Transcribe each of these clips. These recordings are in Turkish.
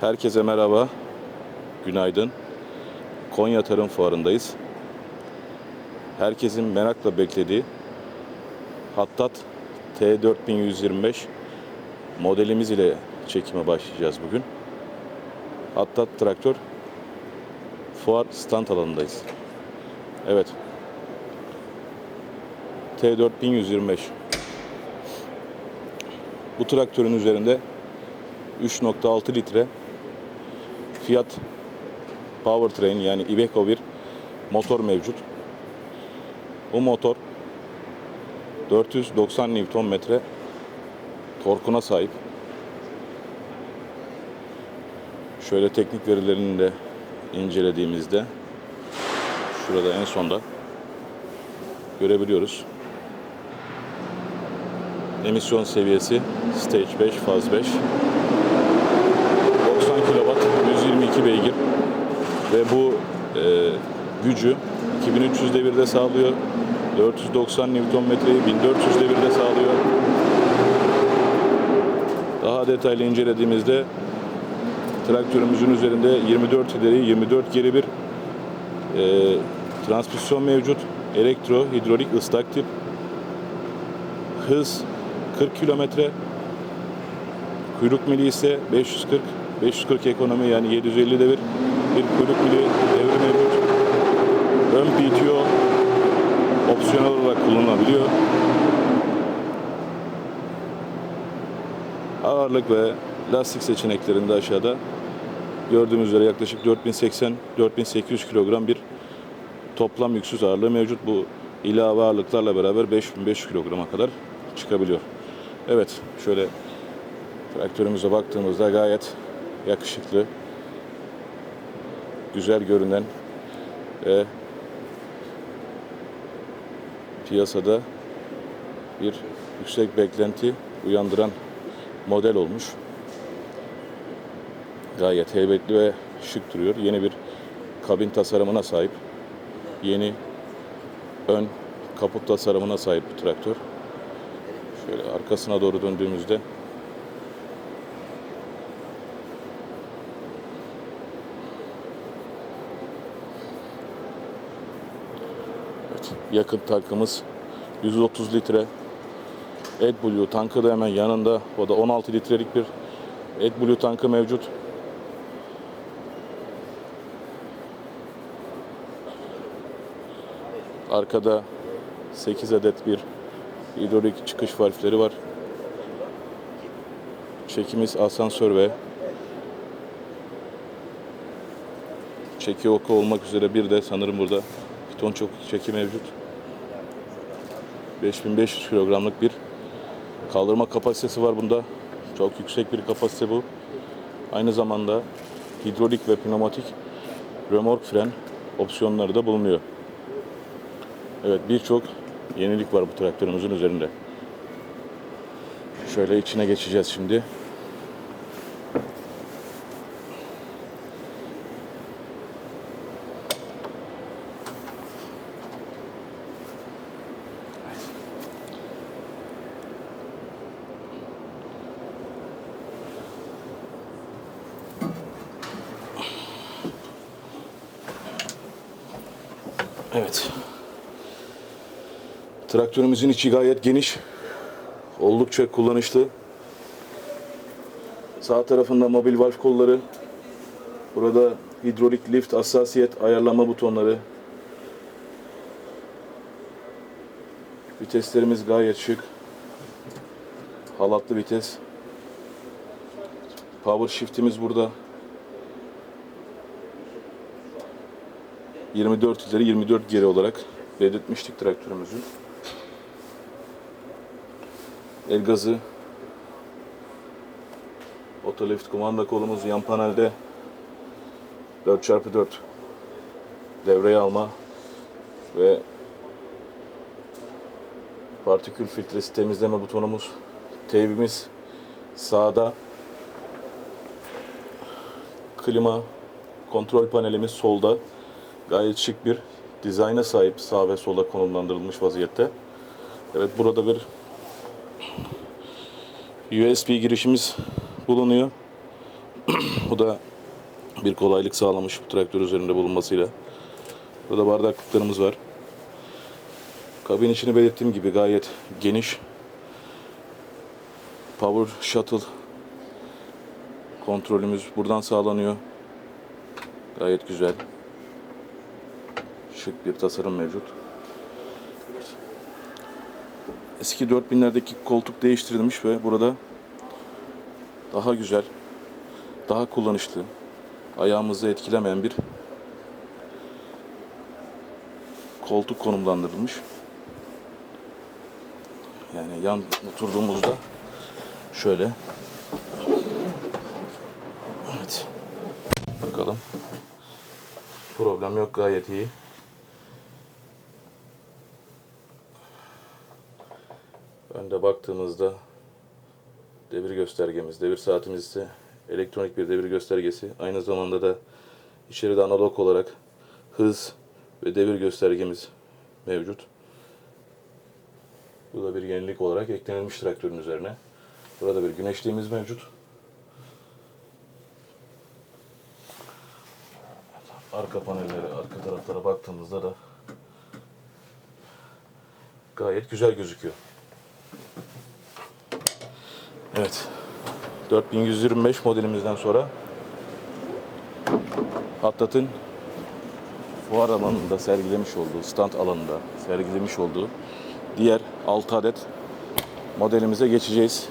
Herkese merhaba. Günaydın. Konya Tarım Fuarı'ndayız. Herkesin merakla beklediği Hattat T4125 modelimiz ile çekime başlayacağız bugün. Hattat traktör fuar stand alanındayız. Evet. T4125 Bu traktörün üzerinde 3.6 litre Fiat Powertrain yani Iveco bir motor mevcut. Bu motor 490 Nm torkuna sahip. Şöyle teknik verilerini de incelediğimizde şurada en sonda görebiliyoruz. Emisyon seviyesi Stage 5, faz 5. 90 kW, 122 beygir ve bu e, gücü 2300 devirde sağlıyor. 490 Nm'yi 1400 devirde sağlıyor. Daha detaylı incelediğimizde traktörümüzün üzerinde 24 ileri 24 geri bir e, transmisyon mevcut. Elektro, hidrolik, ıslak tip. Hız 40 kilometre. Kuyruk mili ise 540. 540 ekonomi yani 750 devir. Bir kuyruk mili devri mevcut. Ön PTO opsiyonel olarak kullanılabiliyor. Ağırlık ve lastik seçeneklerinde aşağıda gördüğümüz üzere yaklaşık 4080-4800 kilogram bir toplam yüksüz ağırlığı mevcut. Bu ilave ağırlıklarla beraber 5500 kilograma kadar çıkabiliyor. Evet, şöyle traktörümüze baktığımızda gayet yakışıklı, güzel görünen ve piyasada bir yüksek beklenti uyandıran model olmuş. Gayet heybetli ve şık duruyor. Yeni bir kabin tasarımına sahip. Yeni ön kaput tasarımına sahip bu traktör. Şöyle arkasına doğru döndüğümüzde yakıt tankımız 130 litre AdBlue tankı da hemen yanında. O da 16 litrelik bir AdBlue tankı mevcut. Arkada 8 adet bir hidrolik çıkış valfleri var. Çekimiz asansör ve çeki oku olmak üzere bir de sanırım burada piton çok çeki mevcut. 5500 kilogramlık bir kaldırma kapasitesi var bunda. Çok yüksek bir kapasite bu. Aynı zamanda hidrolik ve pneumatik römork fren opsiyonları da bulunuyor. Evet birçok yenilik var bu traktörümüzün üzerinde. Şöyle içine geçeceğiz şimdi. Traktörümüzün içi gayet geniş. Oldukça kullanışlı. Sağ tarafında mobil valf kolları. Burada hidrolik lift hassasiyet ayarlama butonları. Viteslerimiz gayet şık. Halatlı vites. Power shift'imiz burada. 24 ileri 24 geri olarak belirtmiştik traktörümüzü. El gazı, otolift kumanda kolumuz yan panelde. 4x4 devreye alma ve partikül filtresi temizleme butonumuz teybimiz sağda. Klima kontrol panelimiz solda. Gayet şık bir dizayna sahip sağ ve sola konumlandırılmış vaziyette. Evet burada bir USB girişimiz bulunuyor. Bu da bir kolaylık sağlamış bu traktör üzerinde bulunmasıyla. Burada bardaklıklarımız var. Kabin içini belirttiğim gibi gayet geniş. Power Shuttle kontrolümüz buradan sağlanıyor. Gayet güzel. Şık bir tasarım mevcut. Eski 4000'lerdeki koltuk değiştirilmiş ve burada daha güzel, daha kullanışlı, ayağımızı etkilemeyen bir koltuk konumlandırılmış. Yani yan oturduğumuzda şöyle. Evet. Bakalım. Problem yok gayet iyi. Önde baktığımızda devir göstergemiz, devir saatimiz ise elektronik bir devir göstergesi. Aynı zamanda da içeride analog olarak hız ve devir göstergemiz mevcut. Bu da bir yenilik olarak eklenilmiş traktörün üzerine. Burada bir güneşliğimiz mevcut. Arka panelleri, arka taraflara baktığımızda da gayet güzel gözüküyor. Evet. 4125 modelimizden sonra Hattat'ın fuar alanında sergilemiş olduğu, stand alanında sergilemiş olduğu diğer 6 adet modelimize geçeceğiz.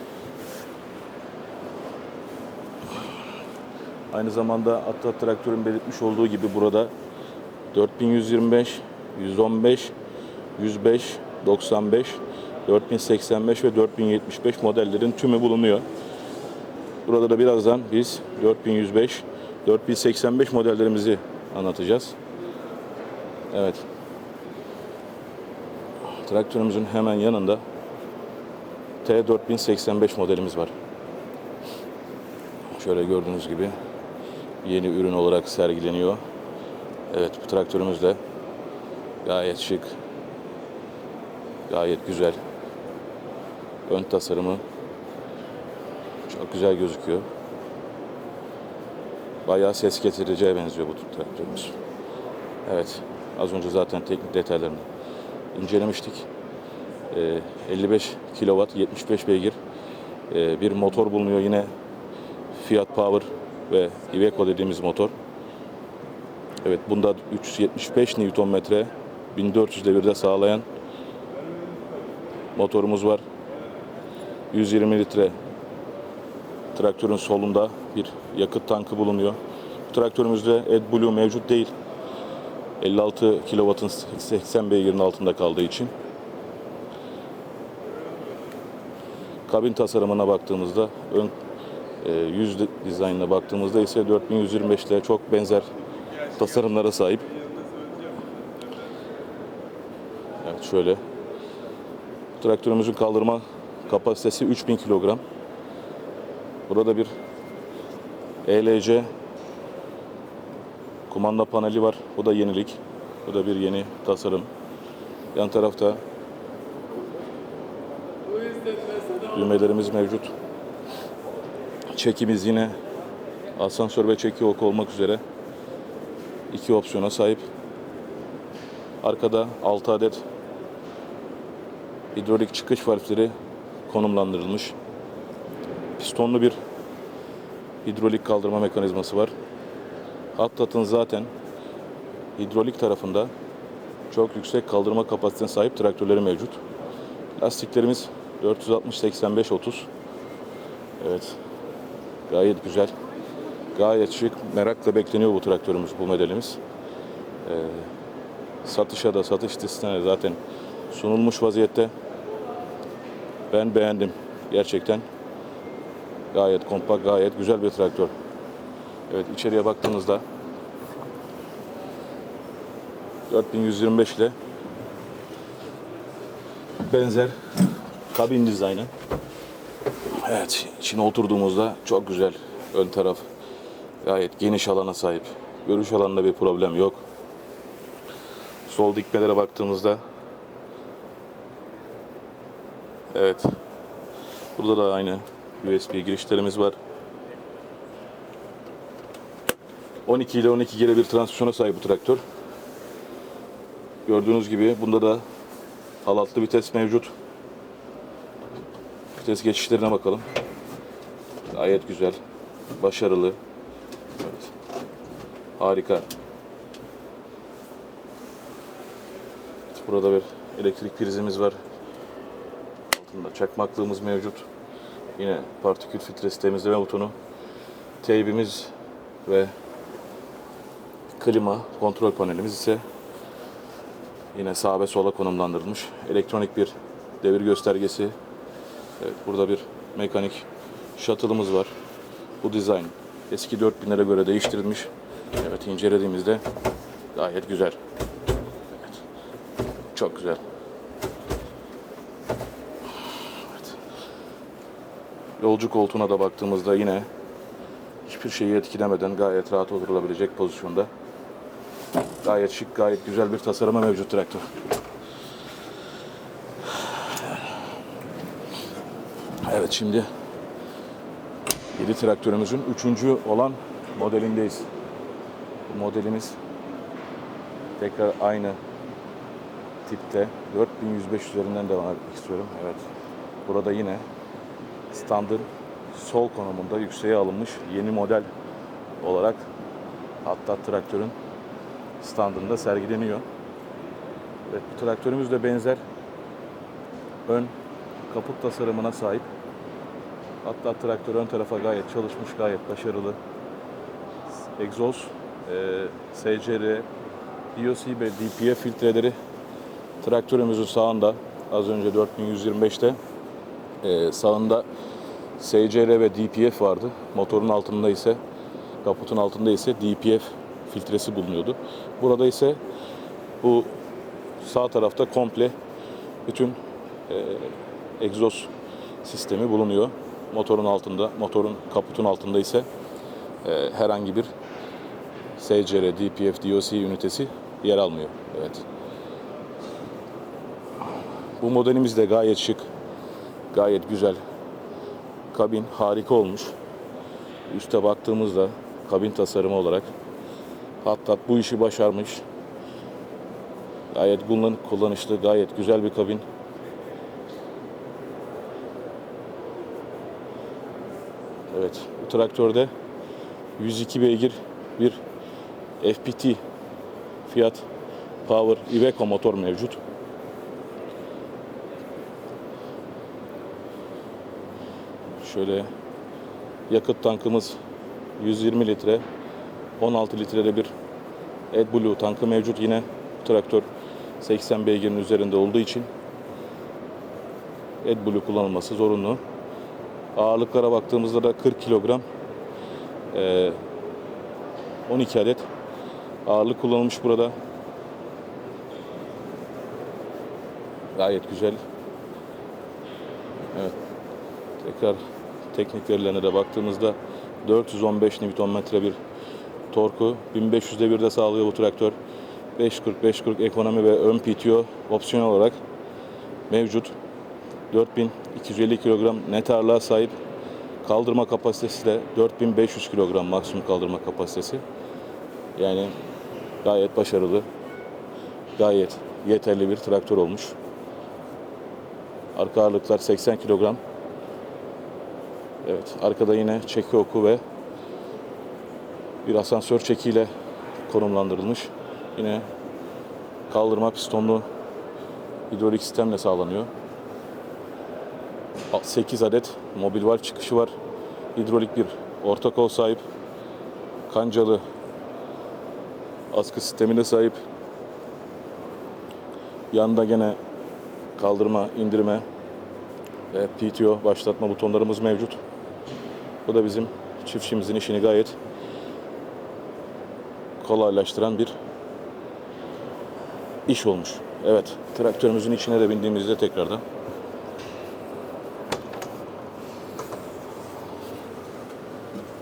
Aynı zamanda Atlat Traktör'ün belirtmiş olduğu gibi burada 4125, 115, 105, 95, 4085 ve 4075 modellerin tümü bulunuyor. Burada da birazdan biz 4105, 4085 modellerimizi anlatacağız. Evet. Traktörümüzün hemen yanında T4085 modelimiz var. Şöyle gördüğünüz gibi yeni ürün olarak sergileniyor. Evet bu traktörümüz de gayet şık, gayet güzel. Ön tasarımı çok güzel gözüküyor. Bayağı ses getireceğe benziyor bu traktörümüz. Evet, az önce zaten teknik detaylarını incelemiştik. Ee, 55 kW, 75 beygir ee, bir motor bulunuyor yine Fiat Power ve Iveco dediğimiz motor. Evet, bunda 375 Nm 1400 devirde sağlayan motorumuz var. 120 litre traktörün solunda bir yakıt tankı bulunuyor. Bu traktörümüzde AdBlue mevcut değil. 56 kW'ın 80 beygirin altında kaldığı için. Kabin tasarımına baktığımızda ön e, yüz dizaynına baktığımızda ise 4125 ile çok benzer tasarımlara sahip. Evet şöyle. Traktörümüzün kaldırma kapasitesi 3000 kilogram. Burada bir ELC kumanda paneli var. Bu da yenilik. Bu da bir yeni tasarım. Yan tarafta düğmelerimiz mevcut. Çekimiz yine asansör ve çeki ok olmak üzere iki opsiyona sahip. Arkada 6 adet hidrolik çıkış valfleri konumlandırılmış. Pistonlu bir hidrolik kaldırma mekanizması var. Hattat'ın zaten hidrolik tarafında çok yüksek kaldırma kapasitesine sahip traktörleri mevcut. Lastiklerimiz 460 85 30. Evet. Gayet güzel. Gayet şık. Merakla bekleniyor bu traktörümüz, bu modelimiz. Ee, satışa da satış listesine zaten sunulmuş vaziyette. Ben beğendim. Gerçekten gayet kompakt, gayet güzel bir traktör. Evet içeriye baktığınızda 4125 ile benzer kabin dizaynı. Evet içine oturduğumuzda çok güzel ön taraf gayet geniş alana sahip. Görüş alanında bir problem yok. Sol dikmelere baktığımızda Evet. Burada da aynı USB girişlerimiz var. 12 ile 12 geri bir transmisyona sahip bu traktör. Gördüğünüz gibi bunda da halatlı vites mevcut. Vites geçişlerine bakalım. Gayet güzel. Başarılı. Evet. Harika. Burada bir elektrik prizimiz var. Altında çakmaklığımız mevcut. Yine partikül filtresi temizleme butonu. Teybimiz ve klima kontrol panelimiz ise yine sağa ve sola konumlandırılmış. Elektronik bir devir göstergesi. Evet, burada bir mekanik shuttle'ımız var. Bu dizayn eski 4000'lere göre değiştirilmiş. Evet incelediğimizde gayet güzel. Evet. Çok güzel. Yolcu koltuğuna da baktığımızda yine hiçbir şeyi etkilemeden gayet rahat oturulabilecek pozisyonda. Gayet şık, gayet güzel bir tasarıma mevcut traktör. Evet şimdi 7 traktörümüzün üçüncü olan modelindeyiz. Bu modelimiz tekrar aynı tipte 4105 üzerinden devam etmek istiyorum. Evet. Burada yine standın sol konumunda yükseğe alınmış yeni model olarak hatta traktörün standında sergileniyor. Evet, bu traktörümüz de benzer ön kaput tasarımına sahip. Hatta traktör ön tarafa gayet çalışmış, gayet başarılı. Egzoz, e, SCR, DOC ve DPF filtreleri traktörümüzün sağında az önce 4125'te e, sağında SCR ve DPF vardı. Motorun altında ise kaputun altında ise DPF filtresi bulunuyordu. Burada ise bu sağ tarafta komple bütün e, egzoz sistemi bulunuyor. Motorun altında, motorun kaputun altında ise e, herhangi bir SCR, DPF, DOC ünitesi yer almıyor. Evet. Bu modelimiz de gayet şık, gayet güzel. Kabin harika olmuş. Üste baktığımızda kabin tasarımı olarak hatta bu işi başarmış. Gayet kullan kullanışlı, gayet güzel bir kabin. Evet, bu traktörde 102 beygir bir FPT Fiat Power Iveco motor mevcut. Şöyle yakıt tankımız 120 litre, 16 litrede bir AdBlue tankı mevcut yine traktör 80 beygirin üzerinde olduğu için AdBlue kullanılması zorunlu. Ağırlıklara baktığımızda da 40 kilogram eee, 12 adet ağırlık kullanılmış burada. Gayet güzel. Evet. Tekrar teknik verilerine de baktığımızda 415 Nm bir torku 1500 devirde sağlıyor bu traktör. 540 540 ekonomi ve ön PTO opsiyonel olarak mevcut. 4250 kilogram net ağırlığa sahip. Kaldırma kapasitesi de 4500 kilogram maksimum kaldırma kapasitesi. Yani gayet başarılı, gayet yeterli bir traktör olmuş. Arka ağırlıklar 80 kilogram. Evet, arkada yine çeki oku ve bir asansör çekiyle konumlandırılmış. Yine kaldırma pistonlu hidrolik sistemle sağlanıyor. 8 adet mobil valve çıkışı var. Hidrolik bir orta kol sahip. Kancalı askı sistemine sahip. Yanında gene kaldırma, indirme ve PTO başlatma butonlarımız mevcut. Bu da bizim çiftçimizin işini gayet kolaylaştıran bir iş olmuş. Evet, traktörümüzün içine de bindiğimizde tekrardan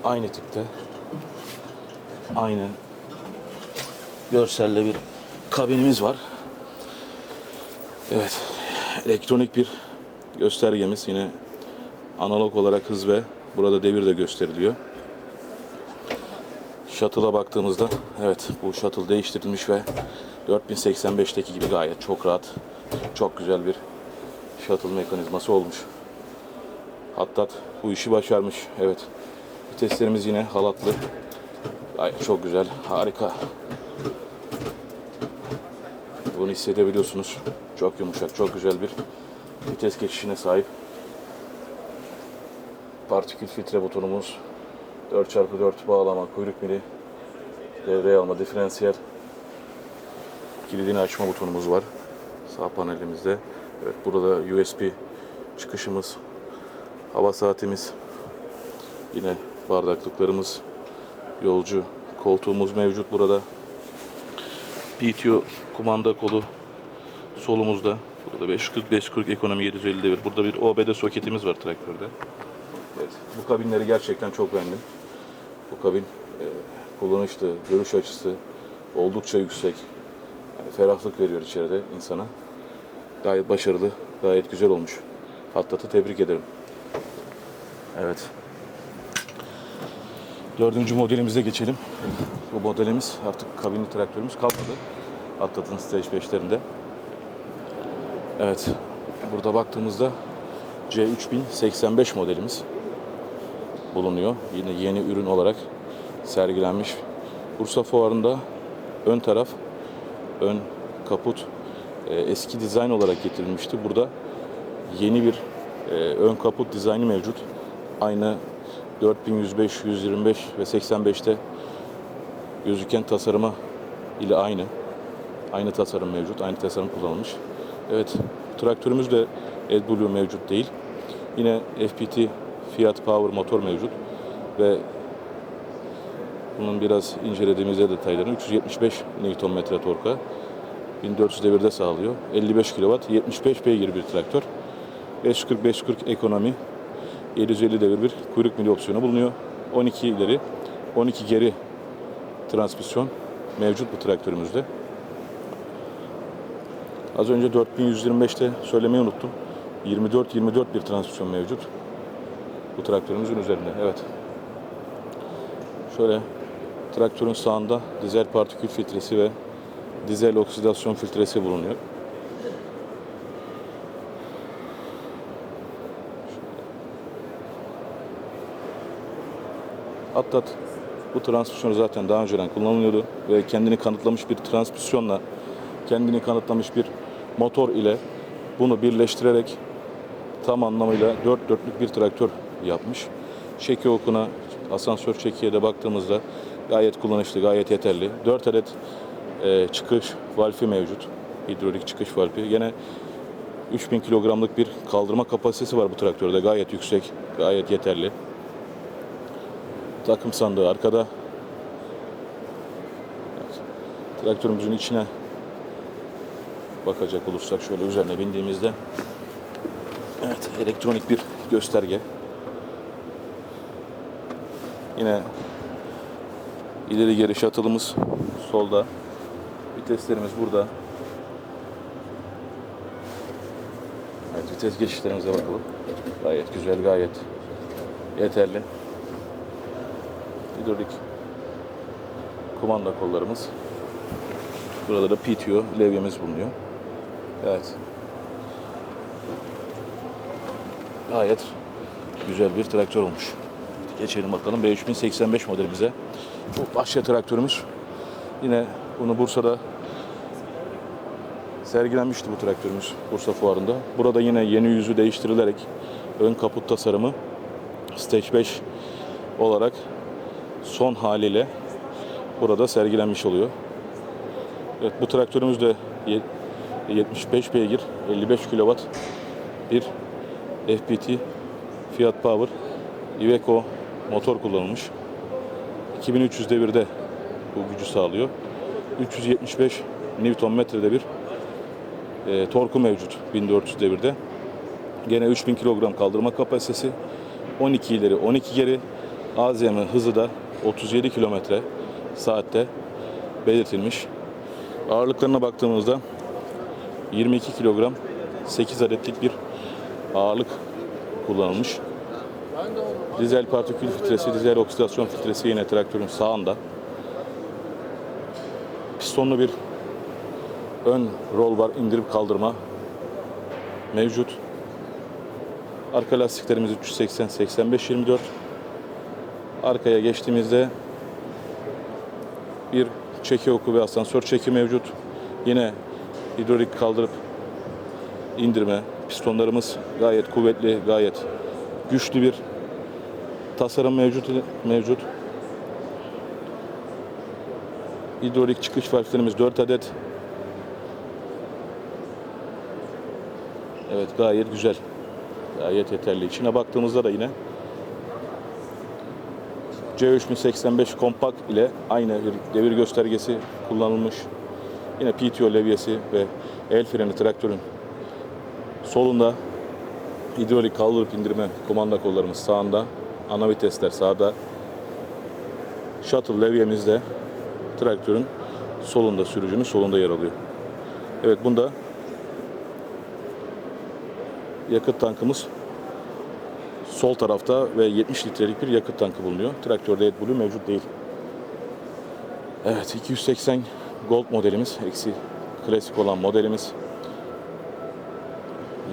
aynı tipte aynı görselle bir kabinimiz var. Evet, elektronik bir göstergemiz yine analog olarak hız ve burada devir de gösteriliyor. Shuttle'a baktığımızda evet bu shuttle değiştirilmiş ve 4085'teki gibi gayet çok rahat, çok güzel bir shuttle mekanizması olmuş. Hattat bu işi başarmış. Evet. Viteslerimiz yine halatlı. Gayet çok güzel, harika. Bunu hissedebiliyorsunuz. Çok yumuşak, çok güzel bir vites geçişine sahip. Partikül filtre butonumuz, 4x4 bağlama, kuyruk mili, devreye alma, diferansiyel, kilidini açma butonumuz var. Sağ panelimizde. Evet, burada USB çıkışımız, hava saatimiz, yine bardaklıklarımız, yolcu koltuğumuz mevcut burada. PTO kumanda kolu solumuzda. Burada 540 540 ekonomi 750 devir. Burada bir OBD soketimiz var traktörde. Evet, bu kabinleri gerçekten çok beğendim. Bu kabin e, kullanışlı, görüş açısı oldukça yüksek. Yani ferahlık veriyor içeride insana. Gayet başarılı, gayet güzel olmuş. Hattat'ı tebrik ederim. Evet. Dördüncü modelimize geçelim. Bu modelimiz artık kabinli traktörümüz kalmadı. Hattat'ın Stage 5'lerinde. Evet. Burada baktığımızda C3085 modelimiz bulunuyor. Yine yeni ürün olarak sergilenmiş. Bursa Fuarı'nda ön taraf, ön kaput e, eski dizayn olarak getirilmişti. Burada yeni bir e, ön kaput dizaynı mevcut. Aynı 4105, 125 ve 85'te gözüken tasarıma ile aynı. Aynı tasarım mevcut, aynı tasarım kullanılmış. Evet, traktörümüz de AdBlue mevcut değil. Yine FPT Fiat Power motor mevcut ve bunun biraz incelediğimizde detaylarını 375 Nm torka 1400 devirde sağlıyor. 55 kW, 75 beygir bir traktör. 540-540 ekonomi, 750 devir bir kuyruk mili opsiyonu bulunuyor. 12 ileri, 12 geri transmisyon mevcut bu traktörümüzde. Az önce 4125'te söylemeyi unuttum. 24-24 bir transmisyon mevcut. Bu traktörümüzün üzerinde. Evet. Şöyle traktörün sağında dizel partikül filtresi ve dizel oksidasyon filtresi bulunuyor. Atlat bu transmisyonu zaten daha önceden kullanılıyordu ve kendini kanıtlamış bir transmisyonla kendini kanıtlamış bir motor ile bunu birleştirerek tam anlamıyla dört dörtlük bir traktör yapmış. Çeki okuna, asansör çekiye de baktığımızda gayet kullanışlı, gayet yeterli. 4 adet e, çıkış valfi mevcut. Hidrolik çıkış valfi. Yine 3000 kilogramlık bir kaldırma kapasitesi var bu traktörde. Gayet yüksek, gayet yeterli. Takım sandığı arkada. Evet. Traktörümüzün içine bakacak olursak şöyle üzerine bindiğimizde evet elektronik bir gösterge. Yine ileri geri shuttle'ımız solda. Viteslerimiz burada. Evet vites geçişlerimize bakalım. Gayet güzel, gayet yeterli. Hidrolik kumanda kollarımız. Burada da PTO levyemiz bulunuyor. Evet. Gayet güzel bir traktör olmuş. Geçelim bakalım B3085 modelimize. Bu başka traktörümüz. Yine bunu Bursa'da sergilenmişti bu traktörümüz Bursa Fuarı'nda. Burada yine yeni yüzü değiştirilerek ön kaput tasarımı Stage 5 olarak son haliyle burada sergilenmiş oluyor. Evet bu traktörümüz de ye- 75 beygir, 55 kW bir FPT Fiat Power Iveco motor kullanılmış. 2300 devirde bu gücü sağlıyor. 375 Nm'de bir e, torku mevcut 1400 devirde. Gene 3000 kilogram kaldırma kapasitesi. 12 ileri 12 geri. AZM hızı da 37 kilometre saatte belirtilmiş. Ağırlıklarına baktığımızda 22 kilogram 8 adetlik bir ağırlık kullanılmış. Dizel partikül filtresi, dizel oksidasyon filtresi yine traktörün sağında. pistonlu bir ön roll bar indirip kaldırma mevcut. Arka lastiklerimiz 380 85 24. Arkaya geçtiğimizde bir çeki oku ve asansör çeki mevcut. Yine hidrolik kaldırıp indirme. Pistonlarımız gayet kuvvetli, gayet güçlü bir tasarım mevcut mevcut. Hidrolik çıkış valflerimiz 4 adet. Evet gayet güzel. Gayet yeterli. İçine baktığımızda da yine C3085 kompakt ile aynı bir devir göstergesi kullanılmış. Yine PTO levyesi ve el freni traktörün solunda hidrolik kaldırıp indirme kumanda kollarımız sağında. Ana vitesler sağda. Shuttle levyemiz de traktörün solunda, sürücünün solunda yer alıyor. Evet bunda yakıt tankımız sol tarafta ve 70 litrelik bir yakıt tankı bulunuyor. Traktörde AdBlue mevcut değil. Evet 280 Gold modelimiz eksi klasik olan modelimiz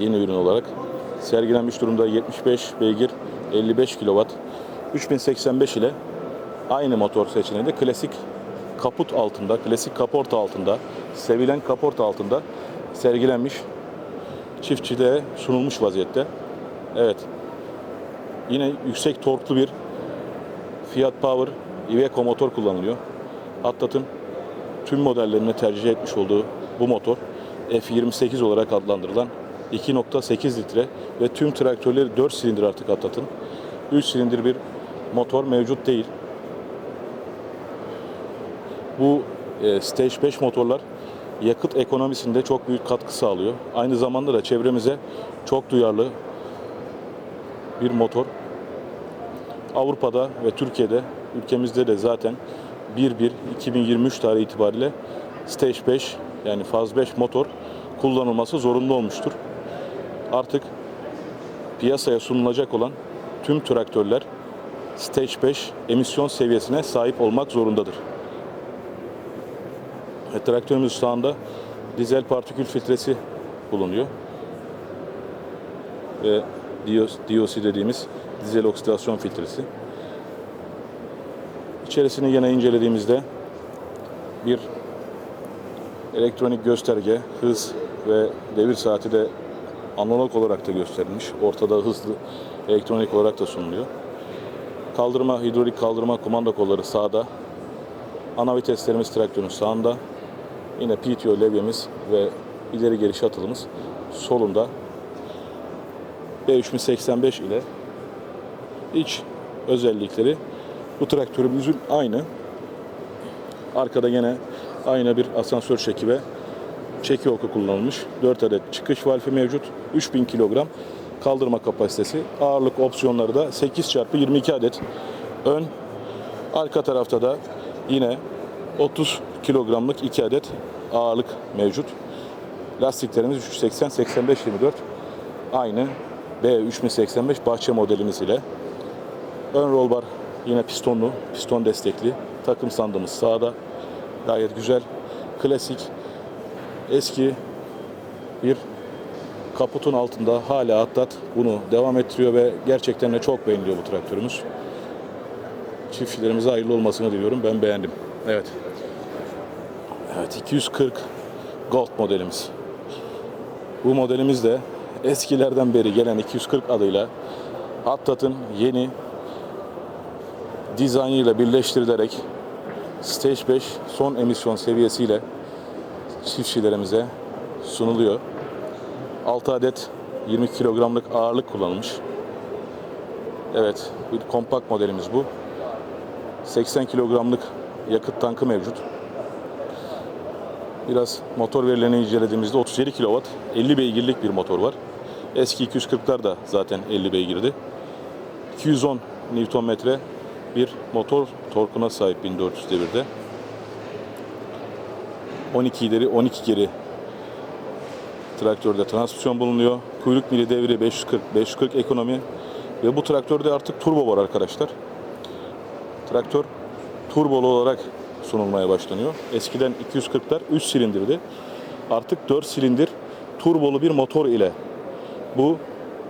yeni ürün olarak sergilenmiş durumda 75 beygir 55 kW 3085 ile aynı motor seçeneğinde klasik kaput altında, klasik kaporta altında, sevilen kaporta altında sergilenmiş çiftçiliğe sunulmuş vaziyette. Evet. Yine yüksek torklu bir Fiat Power Iveco motor kullanılıyor. Atlat'ın tüm modellerine tercih etmiş olduğu bu motor F28 olarak adlandırılan 2.8 litre ve tüm traktörleri 4 silindir artık Atlat'ın. 3 silindir bir motor mevcut değil. Bu e, Stage 5 motorlar yakıt ekonomisinde çok büyük katkı sağlıyor. Aynı zamanda da çevremize çok duyarlı bir motor. Avrupa'da ve Türkiye'de, ülkemizde de zaten 1-1-2023 tarihi itibariyle Stage 5 yani faz 5 motor kullanılması zorunlu olmuştur. Artık piyasaya sunulacak olan tüm traktörler Stage 5 emisyon seviyesine sahip olmak zorundadır. E, traktörümüz sağında dizel partikül filtresi bulunuyor. Ve DOC dediğimiz dizel oksidasyon filtresi. İçerisini yine incelediğimizde bir elektronik gösterge, hız ve devir saati de analog olarak da gösterilmiş. Ortada hızlı elektronik olarak da sunuluyor. Kaldırma, hidrolik kaldırma kumanda kolları sağda. Ana viteslerimiz traktörün sağında. Yine PTO levyemiz ve ileri geri shuttlımız solunda. B3085 ile iç özellikleri bu traktörümüzün aynı. Arkada yine aynı bir asansör çeki ve çeki oku kullanılmış. 4 adet çıkış valfi mevcut. 3000 kilogram kaldırma kapasitesi. Ağırlık opsiyonları da 8 çarpı 22 adet. Ön, arka tarafta da yine 30 kilogramlık 2 adet ağırlık mevcut. Lastiklerimiz 380-85-24 aynı B3085 bahçe modelimiz ile. Ön roll bar yine pistonlu, piston destekli. Takım sandığımız sağda. Gayet güzel. Klasik eski bir kaputun altında hala Atlat bunu devam ettiriyor ve gerçekten de çok beğeniliyor bu traktörümüz. Çiftçilerimize hayırlı olmasını diliyorum. Ben beğendim. Evet. Evet 240 Gold modelimiz. Bu modelimiz de eskilerden beri gelen 240 adıyla Atlat'ın yeni dizaynıyla birleştirilerek Stage 5 son emisyon seviyesiyle çiftçilerimize sunuluyor. 6 adet 20 kilogramlık ağırlık kullanılmış. Evet, bir kompakt modelimiz bu. 80 kilogramlık yakıt tankı mevcut. Biraz motor verilerini incelediğimizde 37 kW, 50 beygirlik bir motor var. Eski 240'lar da zaten 50 beygirdi. 210 Nm bir motor torkuna sahip 1400 devirde. 12 ileri 12 geri traktörde transmisyon bulunuyor. Kuyruk mili devri 540 540 ekonomi ve bu traktörde artık turbo var arkadaşlar. Traktör turbolu olarak sunulmaya başlanıyor. Eskiden 240'lar 3 silindirdi. Artık 4 silindir turbolu bir motor ile bu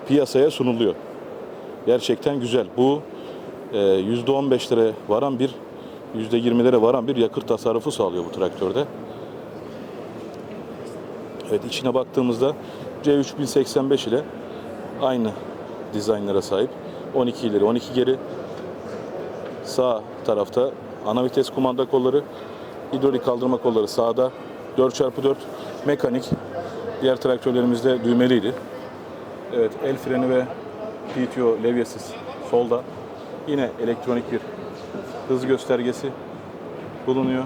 piyasaya sunuluyor. Gerçekten güzel. Bu e, %15'lere varan bir %20'lere varan bir yakıt tasarrufu sağlıyor bu traktörde. Evet içine baktığımızda C3085 ile aynı dizaynlara sahip. 12 ileri 12 geri. Sağ tarafta ana vites kumanda kolları, hidrolik kaldırma kolları sağda. 4x4 mekanik. Diğer traktörlerimizde düğmeliydi. Evet el freni ve PTO levyesiz solda. Yine elektronik bir hız göstergesi bulunuyor.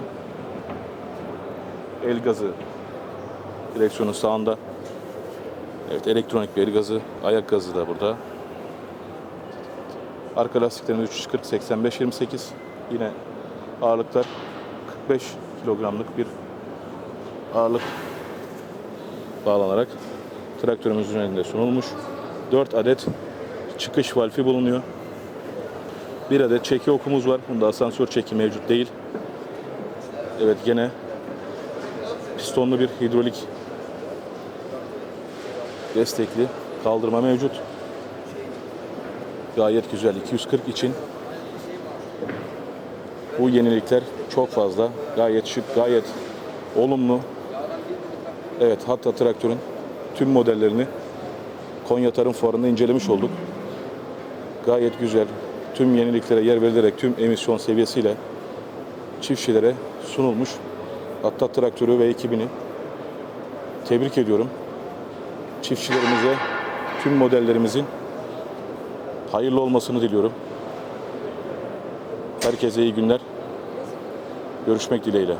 El gazı direksiyonun sağında. Evet elektronik bir el gazı, ayak gazı da burada. Arka lastiklerimiz 340 85 28. Yine ağırlıklar 45 kilogramlık bir ağırlık bağlanarak traktörümüzün üzerinde sunulmuş. 4 adet çıkış valfi bulunuyor. Bir adet çeki okumuz var. Bunda asansör çeki mevcut değil. Evet gene pistonlu bir hidrolik destekli kaldırma mevcut. Gayet güzel. 240 için bu yenilikler çok fazla. Gayet şık, gayet olumlu. Evet hatta traktörün tüm modellerini Konya Tarım Fuarı'nda incelemiş olduk. Gayet güzel. Tüm yeniliklere yer verilerek tüm emisyon seviyesiyle çiftçilere sunulmuş. Hatta traktörü ve ekibini tebrik ediyorum. Çiftçilerimize tüm modellerimizin hayırlı olmasını diliyorum. Herkese iyi günler. Görüşmek dileğiyle.